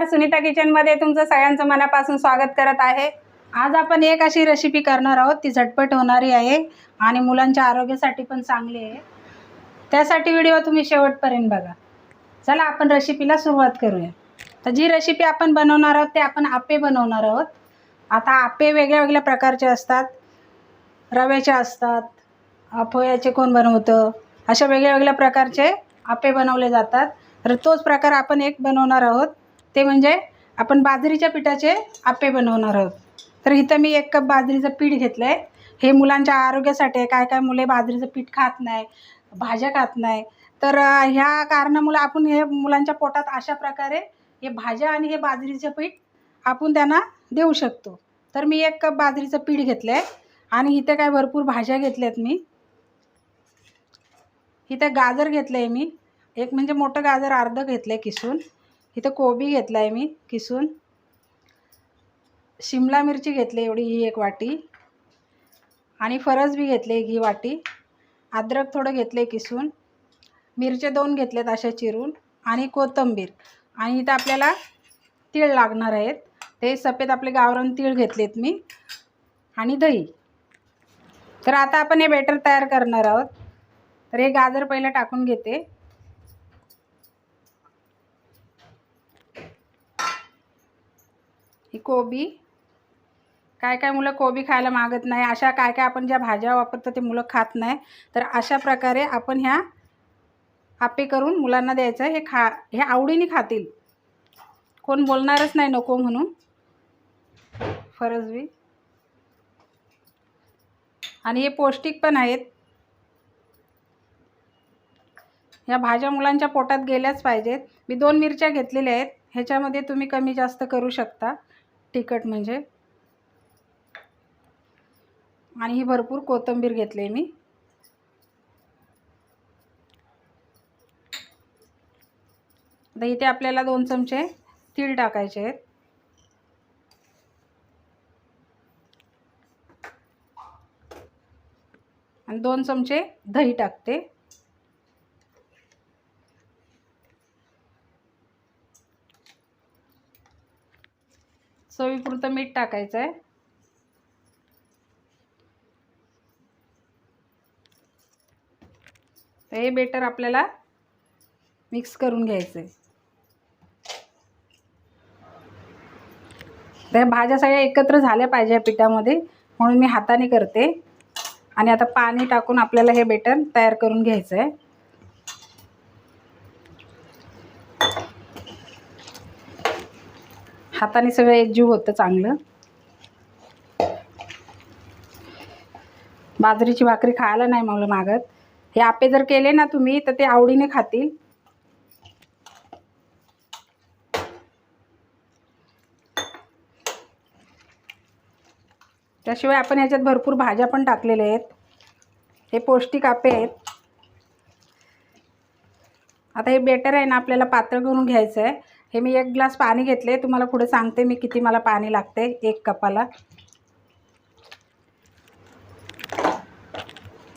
नमस्कार सुनीता किचनमध्ये तुमचं सगळ्यांचं मनापासून स्वागत करत आहे. आज आपण एक अशी रेसिपी करणार आहोत ती झटपट होणारी आहे आणि मुलांच्या आरोग्यासाठी पण चांगली आहे. त्यासाठी व्हिडिओ तुम्ही शेवटपर्यंत बघा. चला आपण रेसिपीला सुरुवात करूया. तर जी रेसिपी आपण बनवणार आहोत ते आपण आप्पे बनवणार आहोत. आता आप्पे वेगळ्या वेगळ्या प्रकारचे असतात. रव्याचे असतात अ, कोण बनवतं अशा वेगळ्या वेगळ्या प्रकारचे आप्पे बनवले जातात. तर तोच प्रकार आपण एक बनवणार आहोत. ते म्हणजे आपण बाजरीच्या पिठाचे आप्पे बनवणार आहोत. तर इथं मी एक कप बाजरीचं पीठ घेतलं आहे हे मुलांच्या आरोग्यासाठी आहे. काय काय मुले बाजरीचं पीठ खात नाही भाज्या खात नाही. तर ह्या कारणामुळे आपण हे मुलांच्या पोटात अशा प्रकारे हे भाज्या आणि हे बाजरीचं पीठ आपण त्यांना देऊ शकतो. तर मी एक कप बाजरीचं पीठ घेतलं आहे आणि इथे काय भरपूर भाज्या घेतल्यात मी. इथं गाजर घेतलं आहे मी. एक म्हणजे मोठं गाजर अर्धं घेतलं आहे किसून. इथं कोबी घेतला आहे मी किसून. शिमला मिरची घेतली एवढी ही एक वाटी. आणि फरस बी घेतले ही वाटी. अद्रक थोडं घेतले किसून. मिरचे दोन घेतलेत अशा चिरून. आणि कोथिंबीर. आणि इथं आपल्याला तीळ लागणार आहेत. ते सफेद आपले गावरान तीळ घेतलेत मी. आणि दही. तर आता आपण हे बेटर तयार करणार आहोत. तर हे गाजर पहिलं टाकून घेते. ही कोबी. काय काय मुलं कोबी खायला मागत नाही अशा काय काय आपण ज्या भाज्या वापरतो ते मुलं खात नाही. तर अशा प्रकारे आपण ह्या आपे करून मुलांना द्यायचं हे खा हे आवडीने खातील. कोण बोलणारच नाही नको म्हणून. फरजवी आणि हे पौष्टिक पण आहेत. ह्या भाज्या मुलांच्या पोटात गेल्याच पाहिजेत. मी दोन मिरच्या घेतलेल्या आहेत ह्याच्यामध्ये तुम्ही कमी जास्त करू शकता. तिखट म्हणजे. आणि ही भरपूर कोथिंबीर घेतली मी. आता इथे आपल्याला दोन चमचे तीळ टाकायचे आहेत. आणि दोन चमचे दही टाकते. चवीपुरतं मीठ टाकायचं आहे हे बेटर आपल्याला मिक्स करून घ्यायचं आहे त्या भाज्या सगळ्या एकत्र झाल्या पाहिजे या पिठामध्ये म्हणून मी हाताने करते. आणि आता पाणी टाकून आपल्याला हे बेटर तयार करून घ्यायचं आहे हाताने सगळं एकजीव होतं चांगलं. बाजरीची भाकरी खायला नाही मला मागत. हे आपे जर केले ना तुम्ही तर ते आवडीने खातील. त्याशिवाय आपण ह्याच्यात भरपूर भाज्या पण टाकलेल्या आहेत. हे पौष्टिक आपे आहेत. आता हे बेटर आहे ना आपल्याला पातळ करून घ्यायचं आहे हे मी एक ग्लास पाणी घेतले. तुम्हाला पुढे सांगते मी किती मला पाणी लागते एक कपाला.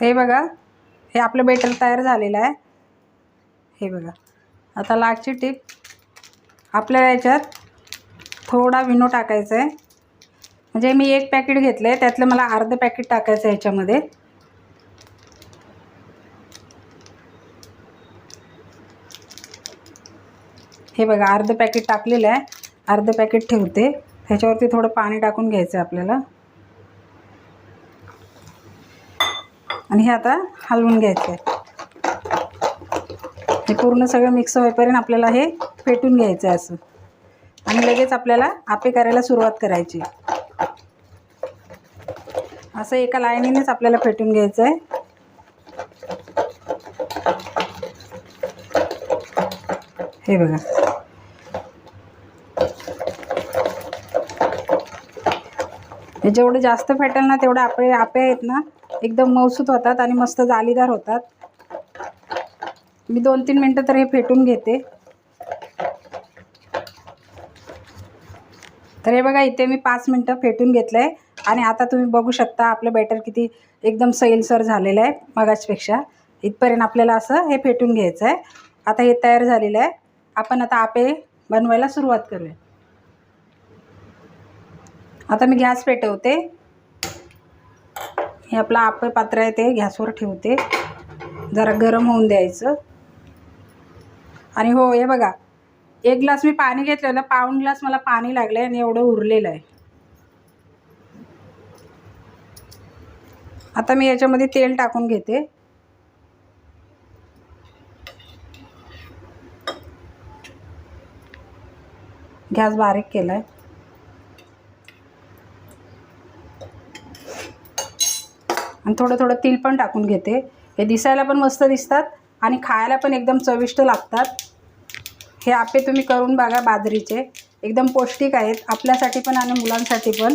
हे बघा हे आपलं बेटर तयार झालेलं आहे. हे बघा आता लागची टीप. आपल्याला याच्यात थोडा विनो टाकायचा आहे म्हणजे मी एक पॅकेट घेतलं आहे त्यातलं मला अर्धं पॅकेट टाकायचं आहे ह्याच्यामध्ये. हे बघा अर्धं पॅकेट टाकलेलं आहे. अर्धं पॅकेट ठेवते. ह्याच्यावरती थोडं पाणी टाकून घ्यायचं आहे आपल्याला. आणि हे आता हलवून घ्यायचं आहे. हे पूर्ण सगळं मिक्स होईपर्यंत आपल्याला हे फेटून घ्यायचं आहे असं. आणि लगेच आपल्याला आपे करायला सुरुवात करायची असं एका लाईनीनेच आपल्याला फेटून घ्यायचं आहे. हे बघा. हे जेवढं जास्त फेटेल ना तेवढं आपे आपे आहेत ना एकदम मऊसूत होतात आणि मस्त जालीदार होतात. मी दोन तीन मिनटं तर हे फेटून घेते. तर हे बघा इथे मी पाच मिनटं फेटून घेतलं आहे आणि आता तुम्ही बघू शकता आपलं बॅटर किती एकदम सैलसर झालेलं आहे मगाचपेक्षा इथपर्यंत आपल्याला असं हे फेटून घ्यायचं आहे आता हे तयार झालेलं आहे. आपण आता आपे बनवायला सुरुवात करूया. आता मी गॅस पेटवते. हे आपलं आपे पात्र आहे ते गॅसवर ठेवते. जरा गरम होऊन द्यायचं. आणि हो हे बघा. एक ग्लास मी पाणी घेतलेलं पाऊण ग्लास मला पाणी लागलं आहे आणि एवढं उरलेलं आहे. आता मी याच्यामध्ये तेल टाकून घेते. गॅस बारीक केला आहे आणि थोडं थोडं तेल पण टाकून घेते. हे दिसायला पण मस्त दिसतात आणि खायला पण एकदम चविष्ट लागतात. हे आपे तुम्ही करून बघा बाजरीचे. एकदम पौष्टिक आहेत. आपल्यासाठी पण आणि मुलांसाठी पण.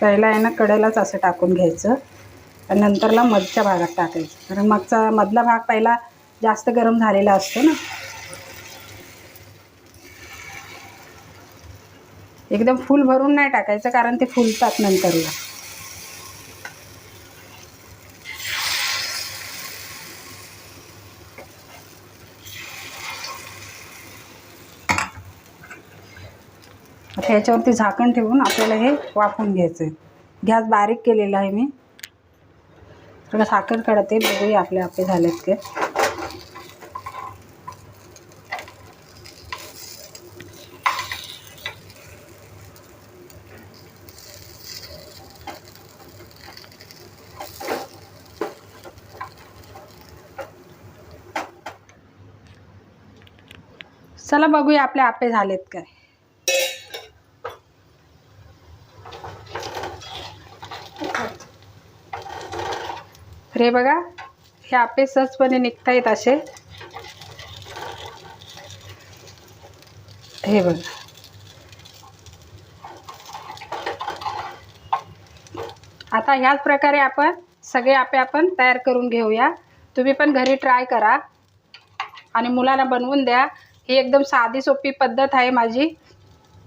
पहिला आहे ना कडेलाच असं टाकून घ्यायचं. आणि नंतरला मधच्या भागात टाकायचं. कारण मागचा मधला भाग पहिला जास्त गरम झालेला असतो ना. एकदम फुल भरून नाही टाकायचं कारण ते फुलतात नंतरला. आता याच्यावरती झाकण ठेवून आपल्याला हे वाफवून घ्यायचं आहे गॅस बारीक केलेला आहे मी. थोडं साखर काढते बघूया आपले आपले झालेत ते. चला बघूया आपले आपे झालेत काय. तर हे बघा हे आपे सहजपणे निघता येत असे. हे बघा. आता ह्याच प्रकारे आपण सगळे आपे आपण तयार करून घेऊया. तुम्ही पण घरी ट्राय करा. आणि मुलाला बनवून द्या. ही एकदम साधी सोपी पद्धत आहे माझी.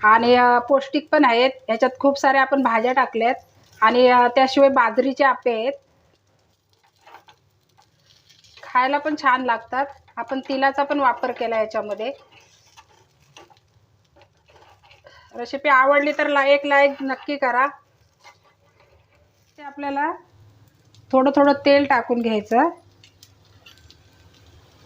आणि पौष्टिक पण आहेत. ह्याच्यात खूप साऱ्या आपण भाज्या टाकल्यात. आणि त्याशिवाय बाजरीचे आपे आहेत. खायला पण छान लागतात. आपण तिलाचा पण वापर केला याच्यामध्ये. रेसिपी आवडली तर ला एक लाईक नक्की करा. ते आपल्याला थोडं थोडं तेल टाकून घ्यायचं.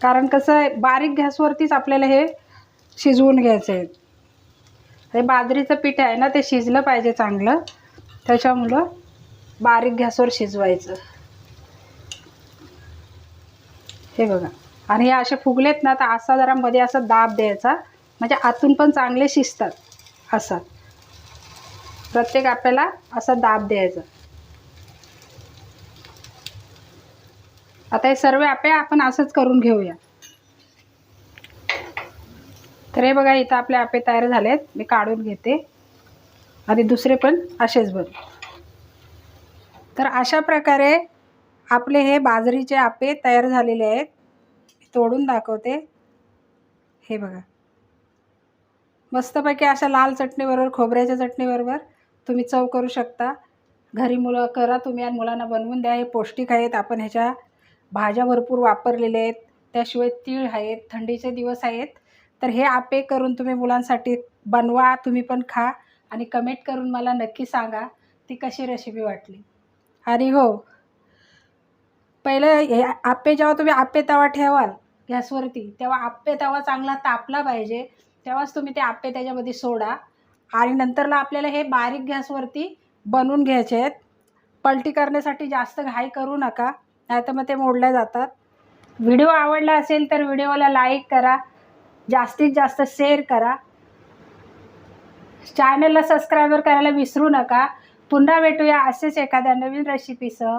कारण कसं आहे बारीक गॅसवरतीच आपल्याला हे शिजवून घ्यायचं आहे. हे बाजरीचं पीठ आहे ना ते शिजलं पाहिजे चांगलं. त्याच्यामुळं बारीक गॅसवर शिजवायचं. हे बघा. आणि हे असे फुगलेत ना तर असा जरा मध्ये असा दाब द्यायचा. म्हणजे आतून पण चांगले शिजतात असा. प्रत्येक आपल्याला असा दाब द्यायचा. आता हे सर्व आपे आपण असंच करून घेऊया. तर हे बघा इथं आपले आपे तयार झालेत. मी काढून घेते. आणि दुसरे पण असेच बन तर अशा प्रकारे आपले हे बाजरीचे आपे तयार झालेले आहेत. तोडून दाखवते. हे बघा. मस्तपैकी अशा लाल चटणीबरोबर खोबऱ्याच्या चटणीबरोबर तुम्ही चव करू शकता. घरी मुलं करा तुम्ही आणि मुलांना बनवून द्या. हे पौष्टिक आहेत. आपण ह्याच्या भाज्या भरपूर वापरलेल्या आहेत. त्याशिवाय तीळ आहेत. थंडीचे दिवस आहेत. तर हे आपे करून तुम्ही मुलांसाठी बनवा. तुम्ही पण खा आणि कमेंट करून मला नक्की सांगा. ती कशी रेसिपी वाटली? आणि हो पहिलं हे आप्पे जेव्हा तुम्ही आप्पे तवा ठेवाल गॅसवरती तेव्हा आप्पे तवा चांगला तापला पाहिजे. तेव्हाच तुम्ही ते आप्पे त्याच्यामध्ये सोडा. आणि नंतरला आपल्याला हे बारीक गॅसवरती बनवून घ्यायचे आहेत. पलटी करण्यासाठी जास्त घाई करू नका नाही तर मग ते मोडल्या जातात. व्हिडिओ आवडला असेल तर व्हिडिओला लाईक करा जास्तीत जास्त शेअर करा. चॅनलला सबस्क्रायबर करायला विसरू नका. पुन्हा भेटूया असेच एखाद्या नवीन रेसिपीसह